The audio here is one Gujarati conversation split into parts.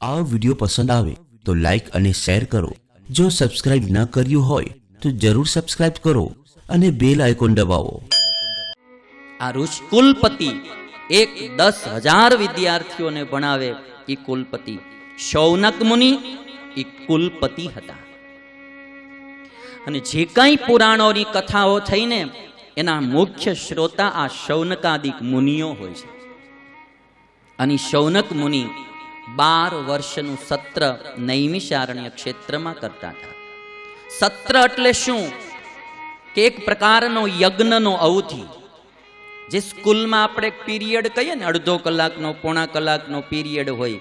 આ વિડિયો પસંદ આવે તો લાઈક અને શેર કરો. જો સબસ્ક્રાઇબ ન કર્યું હોય, તો જરૂર સબસ્ક્રાઇબ કરો અને બેલ આઇકોન દબાવો. આ ઋષિ કુલપતિ એક દસ હજાર વિદ્યાર્થીઓને ભણાવે એ કુલપતિ. શૌનક મુનિ એ કુલપતિ હતા. અને જે કાંઈ પુરાણોની કથાઓ થઈને એના મુખ્ય શ્રોતા આ શૌનકાદિક મુનિઓ હોય છે. અને શૌનક મુનિ બાર વર્ષનું સત્ર નૈમિષારણ્ય ક્ષેત્રમાં કરતા હતા. સત્ર એટલે શું? કે એક પ્રકારનો યજ્ઞનો અવધિ, જે સ્કૂલમાં આપણે પીરિયડ કહીએ ને, અડધો કલાકનો, પોણા કલાકનો પીરિયડ હોય,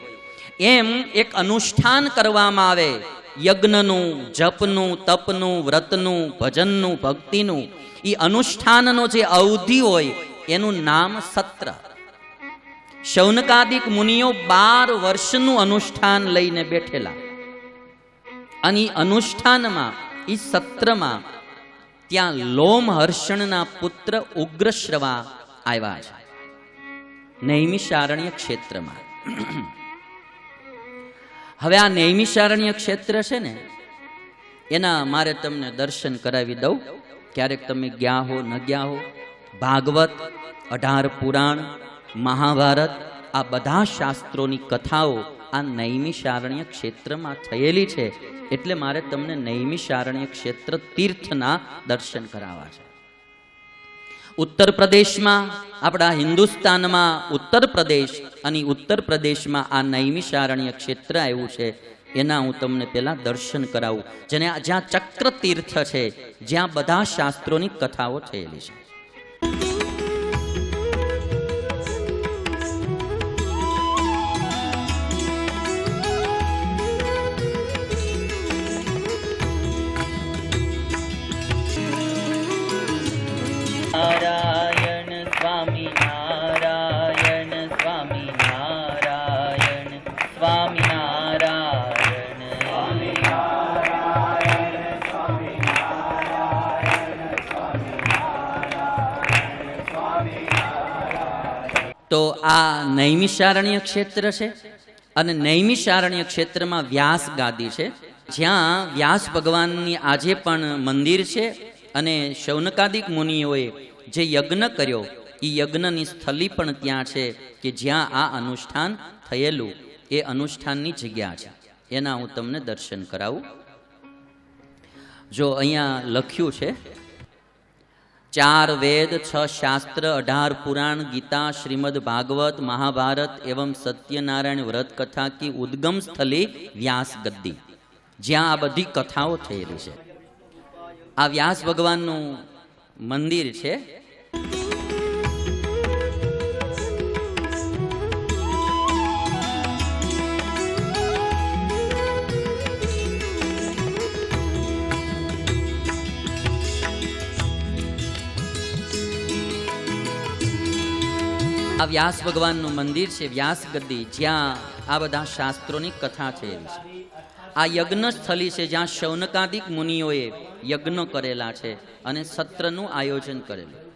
એમ એક અનુષ્ઠાન કરવામાં આવે. યજ્ઞનું, જપનું, તપનું, વ્રતનું, ભજનનું, ભક્તિનું એ અનુષ્ઠાનનો જે અવધિ હોય, એનું નામ સત્ર. શૌનકાદિક મુનિઓ બાર વર્ષનું અનુષ્ઠાન લઈને બેઠેલા. અને અનુષ્ઠાનમાં એ સત્રમાં ત્યાં લોમહર્ષણના પુત્ર ઉગ્રશ્રવા આવ્યા છે. નૈમિષારણ્ય ક્ષેત્રમાં. હવે આ નૈમિષારણ્ય ક્ષેત્ર છે ને, એના મારે તમને દર્શન કરાવી દઉં. ક્યારેક તમે ગયા હો, ન ગયા હો, ભાગવત, અઢાર પુરાણ મહાભારત, આ બધા શાસ્ત્રોની કથાઓ આ નૈમિષારણ્ય ક્ષેત્રમાં થયેલી છે, એટલે મારે તમને નૈમિષારણ્ય ક્ષેત્ર તીર્થના દર્શન કરાવવા છે. ઉત્તર પ્રદેશમાં, આપણા હિન્દુસ્તાનમાં ઉત્તર પ્રદેશ અને ઉત્તર પ્રદેશમાં આ નૈમિષારણ્ય ક્ષેત્ર આવ્યું છે, એના હું તમને પેલા દર્શન કરાવું, જેને જ્યાં ચક્ર તીર્થ છે, જ્યાં બધા શાસ્ત્રોની કથાઓ થયેલી છે. તો આ નૈમિષારણ્ય ક્ષેત્ર છે અને નૈમિષારણ્ય ક્ષેત્રમાં વ્યાસ ગાદી છે. જ્યાં વ્યાસ ભગવાનની આજે પણ મંદિર છે અને શૌનકાદિક મુનિઓએ જે યજ્ઞ કર્યો એ યજ્ઞની સ્થલી પણ ત્યાં છે કે જ્યાં આ અનુષ્ઠાન થયેલું, એ અનુષ્ઠાનની જગ્યા છે. એના હું તમને દર્શન કરાવું. જો અહીંયા લખ્યું છે ચાર વેદ, છ શાસ્ત્ર, અઢાર પુરાણ, ગીતા, શ્રીમદ ભાગવત, મહાભારત એવં સત્યનારાયણ વ્રત કથા કી ઉદ્ગમ સ્થલી વ્યાસ ગદ્દી. જ્યાં આ બધી કથાઓ થયેલી છે. આ વ્યાસ ભગવાનનું મંદિર છે. આ વ્યાસ ભગવાનનું મંદિર છે, વ્યાસ ગદ્દી જ્યાં આ બધા શાસ્ત્રોની કથા છે આ યજ્ઞ સ્થલી છે, જ્યાં શૌનકાદિક મુનિઓએ યજ્ઞ કરેલા છે અને સત્રનું આયોજન કરેલું.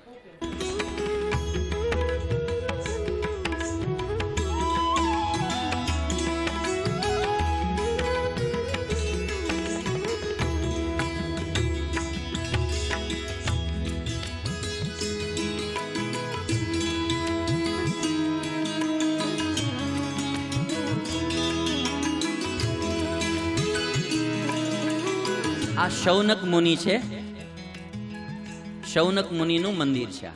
શૌનક મુનિ છે. શૌનક મુનિનું મંદિર છે આ.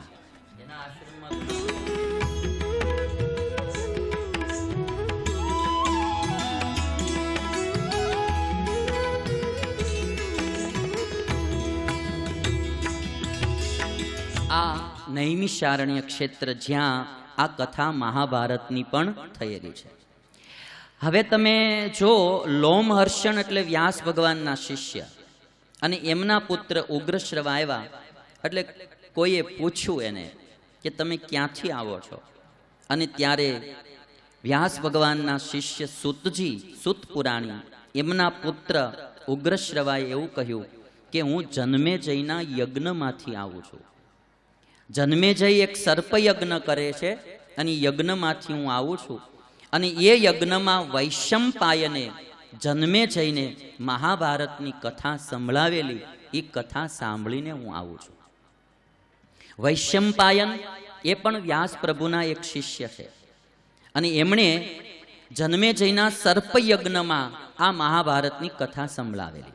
આ નૈમિષારણ્ય ક્ષેત્ર જ્યાં આ કથા મહાભારતની પણ થયેલી છે. હવે તમે જો લોમહર્ષણ એટલે વ્યાસ ભગવાનના શિષ્ય અને એમના પુત્ર ઉગ્રશ્રવ આવ્યા. એટલે કોઈએ પૂછ્યું એને કે તમે ક્યાંથી આવો છો? અને ત્યારે વ્યાસ ભગવાનના શિષ્ય સુતજી સુત પુરાણી એમના પુત્ર ઉગ્રશ્રવાએ એવું કહ્યું કે હું જન્મે જઈના યજ્ઞમાંથી આવું છું. જન્મે જઈ એક સર્પયજ્ઞ કરે છે અને યજ્ઞમાંથી હું આવું છું. અને એ યજ્ઞમાં વૈશંપાયને જન્મે જઈને મહાભારતની કથા સંભળાવેલી, એ કથા સાંભળીને હું આવું છું. વૈશ્યમ્પાયન એ પણ વ્યાસ પ્રભુના એક શિષ્ય છે. અને એમણે જન્મે જઈના સર્પયજ્ઞમાં આ મહાભારતની કથા સંભળાવેલી.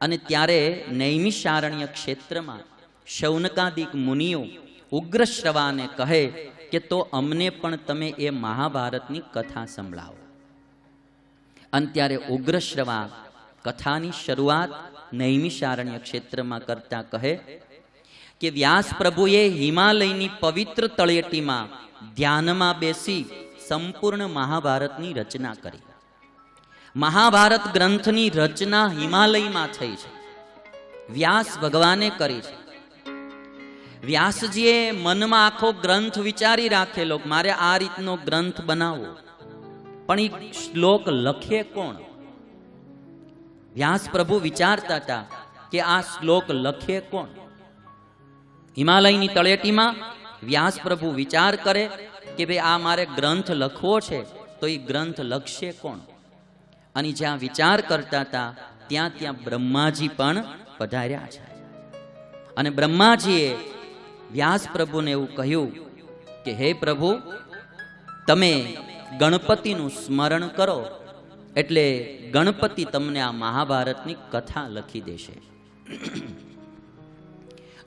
અને ત્યારે નૈમિષારણ્ય ક્ષેત્રમાં શૌનકાદિક મુનિઓ ઉગ્રશ્રવાને કહે કે તો અમને પણ તમે એ મહાભારતની કથા સંભળાવો. અને ત્યારે ઉગ્રશ્રવા કથાની શરૂઆત નૈમિષારણ્ય ક્ષેત્રમાં કરતા કહે કે વ્યાસ પ્રભુએ હિમાલયની પવિત્ર તળેટીમાં ધ્યાનમાં બેસી સંપૂર્ણ મહાભારતની રચના કરી. મહાભારત ગ્રંથની રચના હિમાલયમાં થઈ છે. વ્યાસ ભગવાને કરી છે. વ્યાસજીએ મનમાં આખો ગ્રંથ વિચારી રાખેલો મારે આ રીતનો ગ્રંથ બનાવવો. પણ એ શ્લોક લખે કોણ? વ્યાસ પ્રભુ વિચારતા હતા કે આ શ્લોક લખે કોણ? હિમાલયની તળેટીમાં વ્યાસ પ્રભુ વિચાર કરે કે ભાઈ આ મારે ગ્રંથ લખવો છે, તો એ ગ્રંથ લખશે કોણ? અને જ્યાં વિચાર કરતા હતા, ત્યાં ત્યાં બ્રહ્માજી પણ પધાર્યા છે. અને બ્રહ્માજીએ વ્યાસ પ્રભુને એવું કહ્યું કે, હે પ્રભુ, તમે ગણપતિનું સ્મરણ કરો એટલે ગણપતિ તમને આ મહાભારતની કથા લખી દેશે.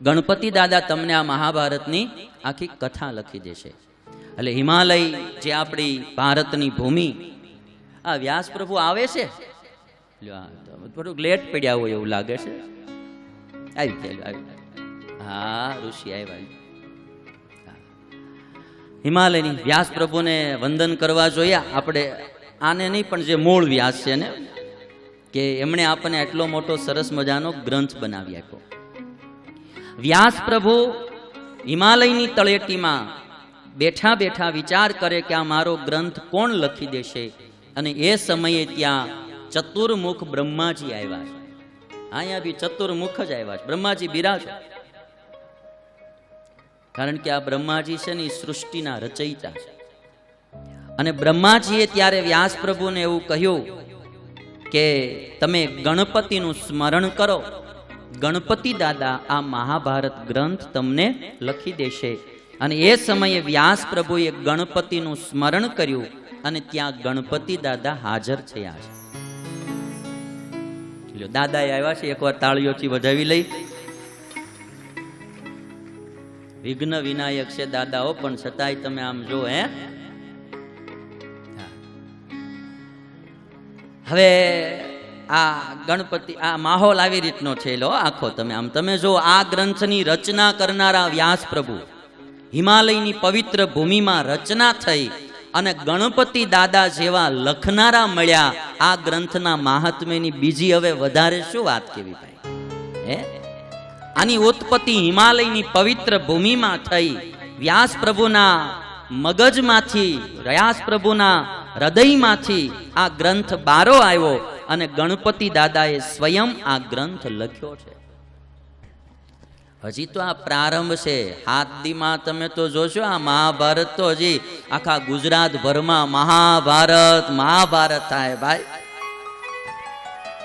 ગણપતિ દાદા તમને આ મહાભારતની આખી કથા લખી દેશે. એટલે હિમાલય જે આપણી ભારતની ભૂમિ, આ વ્યાસ પ્રભુ આવે છે? થોડુંક લેટ પડ્યા હોય એવું લાગે છે. આવી ગયા આવી હા, ઋષિ આવ્યા. હિમાલયની વ્યાસ પ્રભુને વંદન કરવા જોયા આપણે આને નહીં, પણ જે મૂળ વ્યાસ છે ને, કે એમણે આપણને એટલો મોટો સરસ મજાનો ગ્રંથ બનાવી આપ્યો. વ્યાસ પ્રભુ હિમાલયની તળેટીમાં બેઠા બેઠા વિચાર કરે કે આ મારો ગ્રંથ કોણ લખી દેશે? અને એ સમયે ત્યાં ચતુર્મુખ બ્રહ્માજી આવ્યા છે. અહીંયા બી ચતુર્મુખ જ આવ્યા છે. બ્રહ્માજી બિરાજ કારણ કે આ બ્રહ્માજી છે ને એ સૃષ્ટિના રચયિતા છે. અને બ્રહ્માજીએ ત્યારે વ્યાસ પ્રભુને એવું કહ્યું કે તમે ગણપતિનું સ્મરણ કરો. ગણપતિ દાદા આ મહાભારત ગ્રંથ તમને લખી દેશે. અને એ સમયે વ્યાસ પ્રભુએ ગણપતિનું સ્મરણ કર્યું અને ત્યાં ગણપતિ દાદા હાજર થયા છે. લ્યો, દાદાએ આવ્યા છે એકવાર તાળીઓથી વધાવી લઈ. વિઘ્ન વિનાયક છે, દાદાઓ, પણ છતાંય તમે આમ જો, હે? હવે આ ગણપતિ, આ માહોલ આવી રીતનો થયેલો આખો તમે. આમ તમે જો આ ગ્રંથની રચના કરનારા વ્યાસ પ્રભુ, હિમાલયની પવિત્ર ભૂમિમાં રચના થઈ અને ગણપતિ દાદા જેવા લખનારા મળ્યા, આ ગ્રંથના મહાત્મ્યની બીજી હવે વધારે શું વાત કેવી ભાઈ? હે? આની ઉત્પત્તિ હિમાલયની પવિત્ર ભૂમિમાં થઈ. વ્યાસ પ્રભુના મગજમાંથી, રયાસ પ્રભુના હૃદયમાંથી આ ગ્રંથ બારો આવ્યો અને ગણપતિ દાદાએ સ્વયં આ ગ્રંથ લખ્યો છે. હજી તો આ પ્રારંભ છે. હાથીમાં તમે તો જોશો, આ મહાભારત તો હજી આખા ગુજરાત ભરમાં મહાભારત મહાભારત થાય ભાઈ.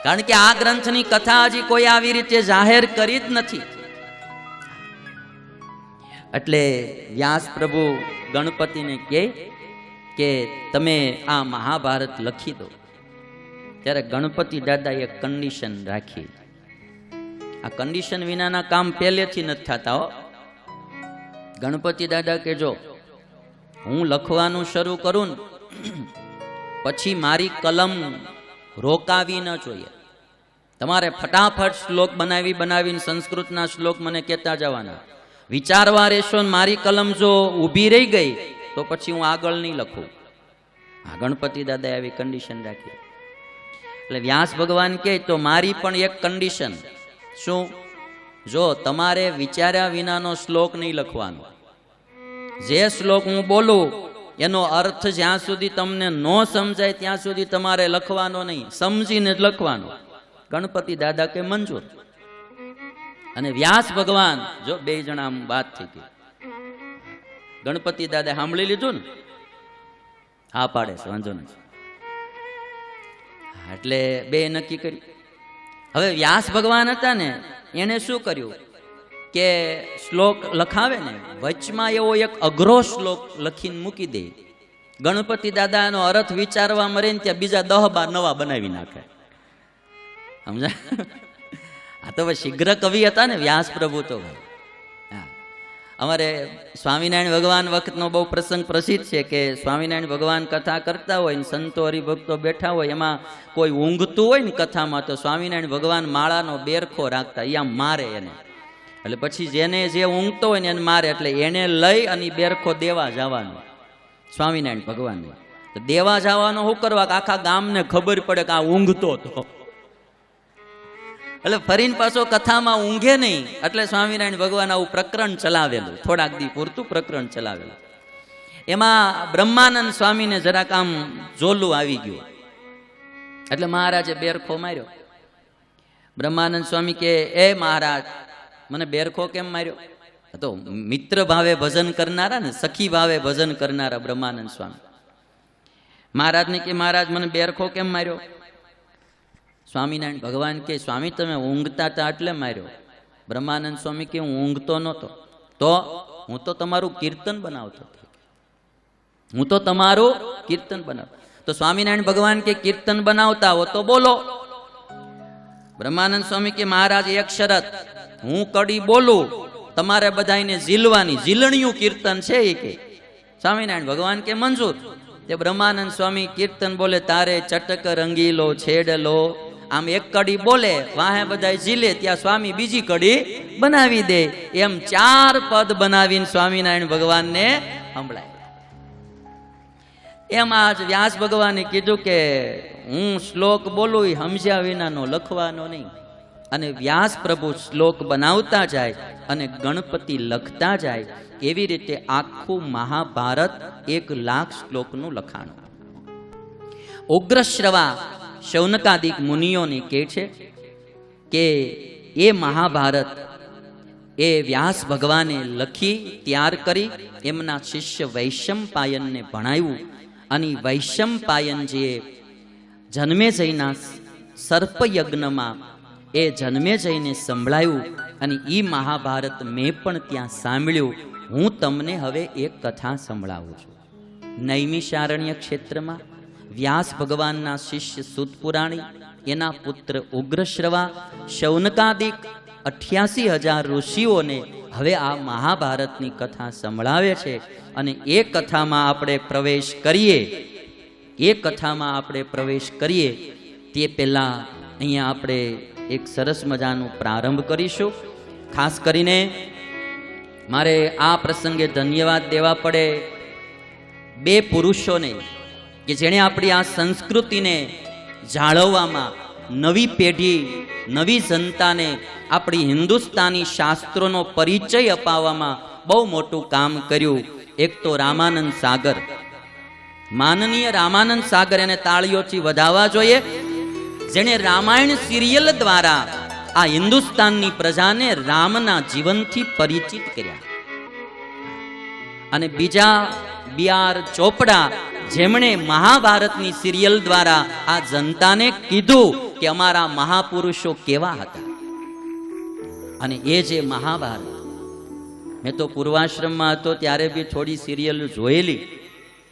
કારણ કે આ ગ્રંથની કથા હજી કોઈ આવી રીતે જાહેર કરી જ નથી. એટલે વ્યાસ પ્રભુ ગણપતિને કહે કે તમે આ મહાભારત લખી દો. ત્યારે ગણપતિ દાદાએ કન્ડિશન રાખી. આ કન્ડિશન વિનાના કામ પહેલેથી નથી થતા હો. ગણપતિ દાદા કે જો હું લખવાનું શરૂ કરું ને, પછી મારી કલમ રોકાવી ન જોઈએ. તમારે ફટાફટ શ્લોક બનાવી બનાવીને સંસ્કૃતના શ્લોક મને કહેતા જવાના. વિચારવા રહેશો મારી કલમ જો ઊભી રહી ગઈ, તો પછી હું આગળ નહીં લખું. આ ગણપતિ દાદાએ આવી કન્ડિશન રાખી. એટલે વ્યાસ ભગવાન કહે, તો મારી પણ એક કન્ડિશન શું? જો તમારે વિચાર્યા વિનાનો શ્લોક નહીં લખવાનો. જે શ્લોક હું બોલું, એનો અર્થ જ્યાં સુધી તમને ન સમજાય ત્યાં સુધી તમારે લખવાનો નહીં. સમજીને જ લખવાનો. ગણપતિ દાદા કે મંજૂર? અને વ્યાસ ભગવાન, જો બે જણા આમ વાત થઈ ગઈ. ગણપતિ દાદા સાંભળી લીધું ને? હા પાડે છે, વાંધો નથી. એટલે બે નક્કી કર્યું હવે વ્યાસ ભગવાન હતા ને એણે શું કર્યું? કે શ્લોક લખાવે ને, વચમાં એવો એક અઘરો શ્લોક લખીને મૂકી દે. ગણપતિ દાદાનો અર્થ વિચારવા મરે ને ત્યાં બીજા દહ બાર નવા બનાવી નાખે. સમજા આ તો ભાઈ શીઘ્ર કવિ હતા ને, વ્યાસ પ્રભુ તો ભાઈ. હા. અમારે સ્વામિનારાયણ ભગવાન વખતનો બહુ પ્રસંગ પ્રસિદ્ધ છે કે સ્વામિનારાયણ ભગવાન કથા કરતા હોય ને, સંતો હરિભક્તો બેઠા હોય, એમાં કોઈ ઊંઘતું હોય ને કથામાં, તો સ્વામિનારાયણ ભગવાન માળાનો બેરખો રાખતા આમ મારે એને. એટલે પછી જેને જે ઊંઘતો હોય ને, એને મારે, એટલે એને લઈ અને બેરખો દેવા જવાનો, સ્વામિનારાયણ ભગવાનને. તો દેવા જવાનો શું કરવા? આખા ગામને ખબર પડે કે આ ઊંઘતો હતો. એટલે ફરીને પાછો કથામાં ઊંઘે નહીં. એટલે સ્વામિનારાયણ ભગવાન આવું પ્રકરણ ચલાવેલું. થોડાક દી પૂરતું પ્રકરણ ચલાવેલું. એમાં બ્રહ્માનંદ સ્વામીને જરાક આમ જોલું આવી ગયું. એટલે મહારાજે બેરખો માર્યો. બ્રહ્માનંદ સ્વામી કે, એ મહારાજ, મને બેરખો કેમ માર્યો? તો મિત્ર ભાવે ભજન કરનારા ને સખી ભાવે ભજન કરનારા બ્રહ્માનંદ સ્વામી. મહારાજને કે, મહારાજ, મને બેરખો કેમ માર્યો? સ્વામિનારાયણ ભગવાન કે, સ્વામી, તમે ઊંઘતા હતા એટલે માર્યો. બ્રહ્માનંદ સ્વામી કે, હું ઊંઘતો નહોતો. તો હું તો તમારું કીર્તન બનાવતો હું તો તમારું કીર્તન બનાવ. તો સ્વામિનારાયણ ભગવાન કે, કીર્તન બનાવતા હો તો બોલો. બ્રહ્માનંદ સ્વામી કે, મહારાજ, એક શરત. હું કડી બોલું, તમારે બધાને ઝીલવાની, ઝીલણિયું કીર્તન છે એ કે. સ્વામિનારાયણ ભગવાન કે, મંજૂર. તે બ્રહ્માનંદ સ્વામી કીર્તન બોલે, તારે ચટક રંગીલો છેડલો. આમ એક કડી બોલે, વાહે બધા ઝીલે, ત્યાં સ્વામી બીજી કડી બનાવી દે. એમ ચાર પદ બનાવીને સ્વામિનારાયણ ભગવાનને સંભળાય. એમાં આજ વ્યાસ ભગવાને કીધું કે, હું શ્લોક બોલું સમજ્યા વિનાનો લખવાનો નહીં. અને વ્યાસ પ્રભુ શ્લોક બનાવતા જાય અને ગણપતિ લખતા જાય એવી રીતે આખું મહાભારત એક લાખ શ્લોકનું લખાણું. ઉગ્રશ્રવા શૌનકાદિક મુનિઓને કહે છે કે એ મહાભારત એ વ્યાસ ભગવાને લખી, તૈયાર કરી, એમના શિષ્ય વૈશંપાયનને ભણાવ્યું. અને વૈશંપાયનજીએ જન્મે જઈના સર્પયજ્ઞમાં એ જન્મે જઈને સંભળાયું અને એ મહાભારત મેં પણ ત્યાં સાંભળ્યું. હું તમને હવે એક કથા સંભળાવું છું. નૈમિષારણ્ય ક્ષેત્રમાં વ્યાસ ભગવાનના શિષ્ય સુતપુરાણી, એના પુત્ર ઉગ્રશ્રવા, શૌનકાદિક અઠ્યાસી હજાર ઋષિઓને હવે આ મહાભારતની કથા સંભળાવે છે અને એ કથામાં આપણે પ્રવેશ કરીએ. એ કથામાં આપણે પ્રવેશ કરીએ. તે પહેલાં અહીંયા આપણે એક સરસ મજાનું પ્રારંભ કરીશું. ખાસ કરીને મારે આ પ્રસંગે ધન્યવાદ દેવા પડે બે પુરુષોને. કે જેણે આપણી આ સંસ્કૃતિને જાળવવામાં નવી પેઢી, નવી જનતાને આપણી હિન્દુસ્તાની શાસ્ત્રોનો પરિચય અપાવવામાં બહુ મોટું કામ કર્યું. એક તો રામાનંદ સાગર. માનનીય રામાનંદ સાગર એને તાળીઓથી વધાવવા જોઈએ. જેણે રામાયણ સિરિયલ દ્વારા આ હિન્દુસ્તાનની પ્રજાને રામના જીવનથી પરિચિત કર્યા. અને બીજા બી આર ચોપડા જેમણે મહાભારતની સિરિયલ દ્વારા આ જનતાને કીધું કે અમારા મહાપુરુષો કેવા હતા. અને એ જે મહાભારત, મેં તો પૂર્વાશ્રમમાં હતો, ત્યારે બી થોડી સિરિયલ જોયેલી.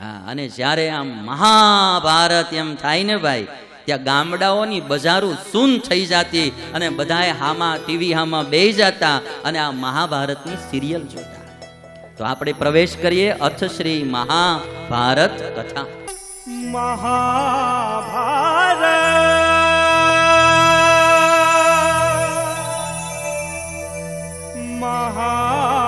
હા, અને જ્યારે આમ મહાભારત એમ થાય ને ભાઈ, ત્યાં ગામડાઓની બજારો સૂન થઈ જતી અને બધાએ હામાં, ટીવી હામાં બે જતા અને આ મહાભારતની સિરિયલ જોતા. તો આપણે પ્રવેશ કરીએ અર્થશ્રી મહાભારત કથા. મહાભારત. મહાભારત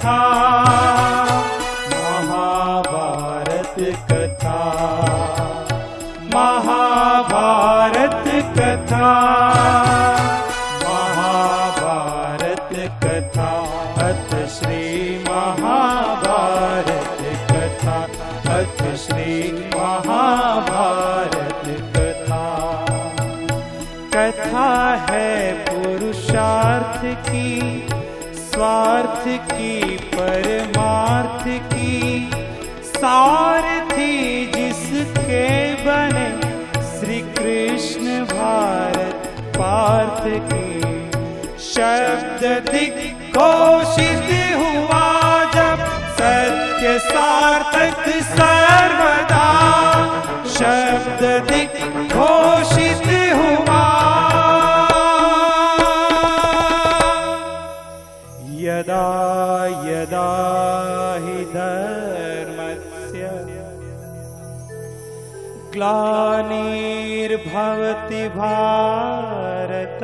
time. शब्द दिग्घोषित हुआ जब सत्य सार्थक सर्वदा शब्द दिग्घोषित हुआ यदा यदा हि धर्मस्य ग्लानिर्भवति भारत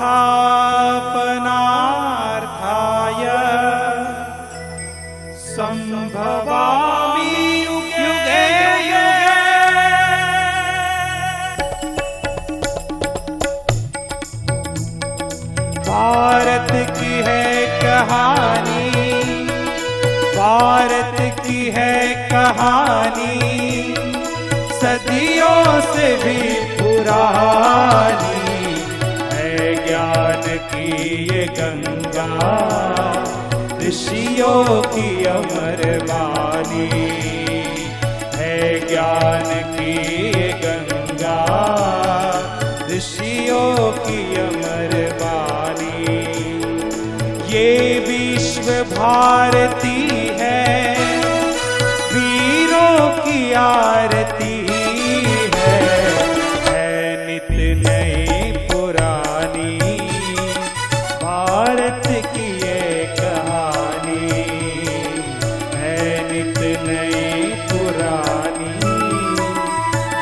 धर्मसंस्थापनार्थाय सम्भवामि युगे। भारत की है कहानी भारत की है कहानी सदियों से भी की अमर वाणी है ज्ञान की गंगा। ऋषियों की अमर वाणी। ये विश्व भारती है। वीरों की आरती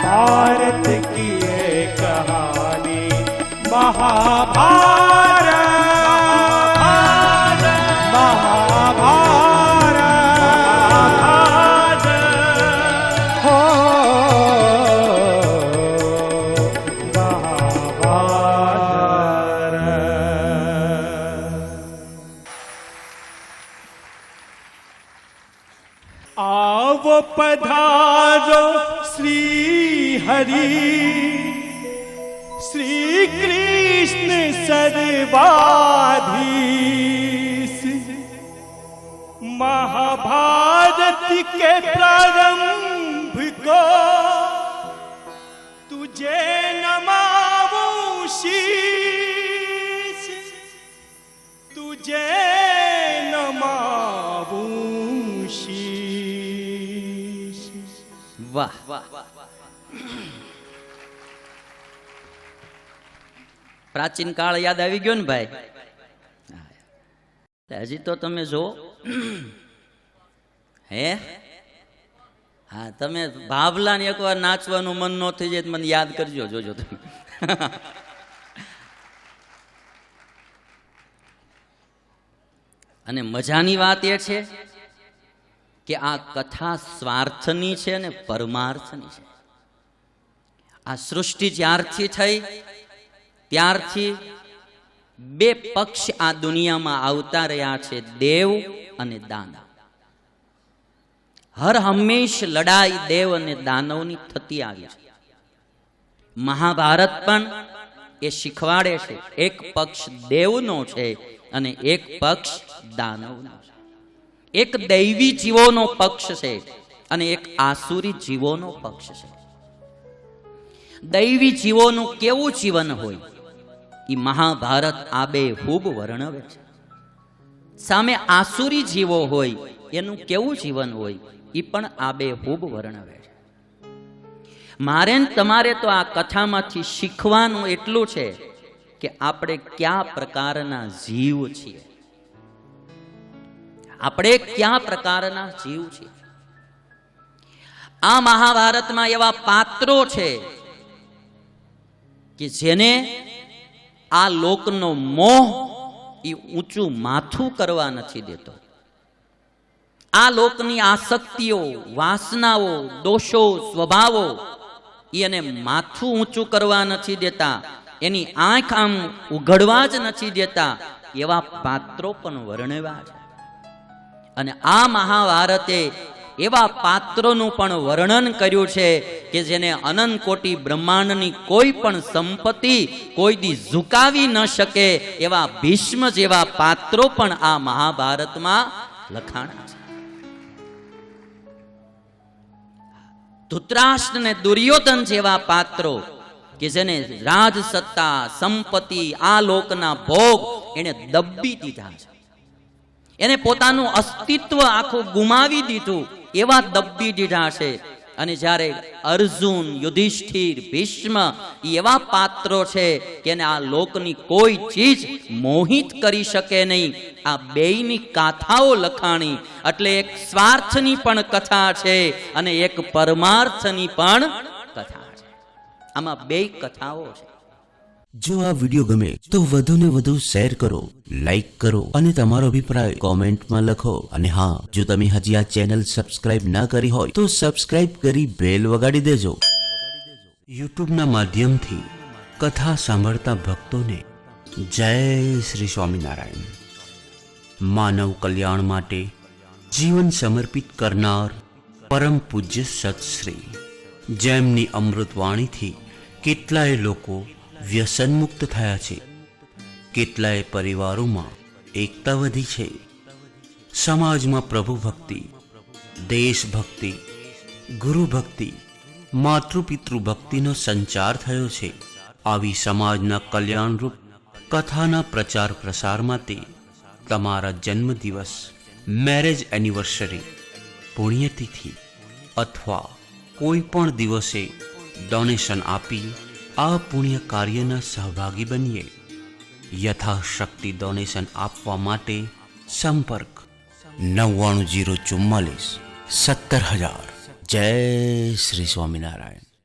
भारत की ये कहानी महाभारत के प्रारंभ को तुझे नमावो शीश तुझे नमावो शीश વાહ પ્રાચીન કાળ યાદ આવી ગયો ને ભાઈ હા. હજી તો તમે જો હે હા, તમે ભાભલાને એકવાર નાચવાનું મન ન થઈ જાય મને યાદ કરજો, જોજો તમે. અને મજાની વાત એ છે કે આ કથા સ્વાર્થની છે અને પરમાર્થની છે. આ સૃષ્ટિ જ્યારથી થઈ, ત્યારથી બે પક્ષ આ દુનિયામાં આવતા રહ્યા છે, દેવ અને દાનવ હર હંમેશ લડાઈ દેવ અને દાનવની થતી આવી છે. મહાભારત પણ એ શીખવાડે છે. એક પક્ષ દેવનો છે અને એક પક્ષ દાનવનો છે. એક દૈવી જીવોનો પક્ષ છે અને એક આસુરી જીવોનો પક્ષ છે. દૈવી જીવોનું કેવું જીવન હોય? એ મહાભારત આબે ખૂબ વર્ણવે છે. સામે આસુરી જીવો હોય, એનું કેવું જીવન હોય? એ પણ આબે ખૂબ વર્ણવે છે. મારે તમારે તો આ કથામાંથી શીખવાનું એટલું છે કે આપણે કયા પ્રકારના જીવ છીએ. આપણે કયા પ્રકારના જીવ છીએ. આ મહાભારતમાં એવા પાત્રો છે કે જેને આ લોકનો મોહ એ ઊંચું માથું કરવા નથી દેતો. આ લોકની આસક્તિઓ, વાસનાઓ, દોષો, સ્વભાવો એને માથું ઊંચું કરવા નથી દેતા, એની આંખ આમ ઉઘડવા જ નથી દેતા, એવા પાત્રો પણ વર્ણવ્યા છે. અને આ મહાભારતે એવા પાત્રોનું પણ વર્ણન કર્યું છે કે જેને અનંત કોટી બ્રહ્માંડની કોઈ પણ સંપત્તિ કોઈ દી ઝુકાવી ન શકે એવા ભીષ્મ જેવા પાત્રો પણ આ મહાભારતમાં લખાણા ધૃતરાષ્ટ્ર ને દુર્યોધન જેવા પાત્રો કે જેને રાજ સત્તા સંપત્તિ, આ લોકના ભોગ એને દબ્બી દીધા છે. એને પોતાનું અસ્તિત્વ આખું ગુમાવી દીધું, એવા દબ્બી દીધા છે અને જ્યારે અર્જુન, યુધિષ્ઠિર, ભીષ્મ એવા પાત્રો છે કે આ લોકની કોઈ ચીજ મોહિત કરી શકે નહીં, આ બેયની કાથાઓ લખાણી એટલે એક સ્વાર્થની પણ કથા છે અને એક પરમાર્થની પણ કથા છે. આમાં બે કથાઓ છે. જો આ વીડિયો ગમે, તો વધુને વધુ શેર કરો, લાઈક કરો અને તમારો અભિપ્રાય કોમેન્ટમાં લખો. અને હા, જો તમે હજી આ ચેનલ સબસ્ક્રાઇબ ના કરી હોય, તો સબસ્ક્રાઇબ કરી બેલ વગાડી દેજો. યુટ્યુબના માધ્યમથી કથા સાંભળતા ભક્તોને જય શ્રી સ્વામિનારાયણ. માનવ કલ્યાણ માટે જીવન સમર્પિત કરનાર પરમ પૂજ્ય સત્શ્રી. જેમની અમૃતવાણીથી કેટલાય લોકો વ્યસનમુક્ત થયા છે. કેટલાય પરિવારોમાં એકતા વધી છે. સમાજમાં પ્રભુ ભક્તિ, દેશભક્તિ, ગુરુ ભક્તિ, માતૃપિતૃ ભક્તિનો સંચાર થયો છે. આવી સમાજના કલ્યાણરૂપ કથાના પ્રચાર પ્રસાર માટે તમારા જન્મદિવસ, મેરેજ એનિવર્સરી, પુણ્યતિથિ અથવા કોઈ પણ દિવસે ડોનેશન આપી આ પુણ્ય કાર્યના સહભાગી બનીએ. યથાશક્તિ ડોનેશન આપવા માટે સંપર્ક નવ્વાણું જીરો ચુમ્માલીસ સત્તર હજાર. જય શ્રી સ્વામિનારાયણ.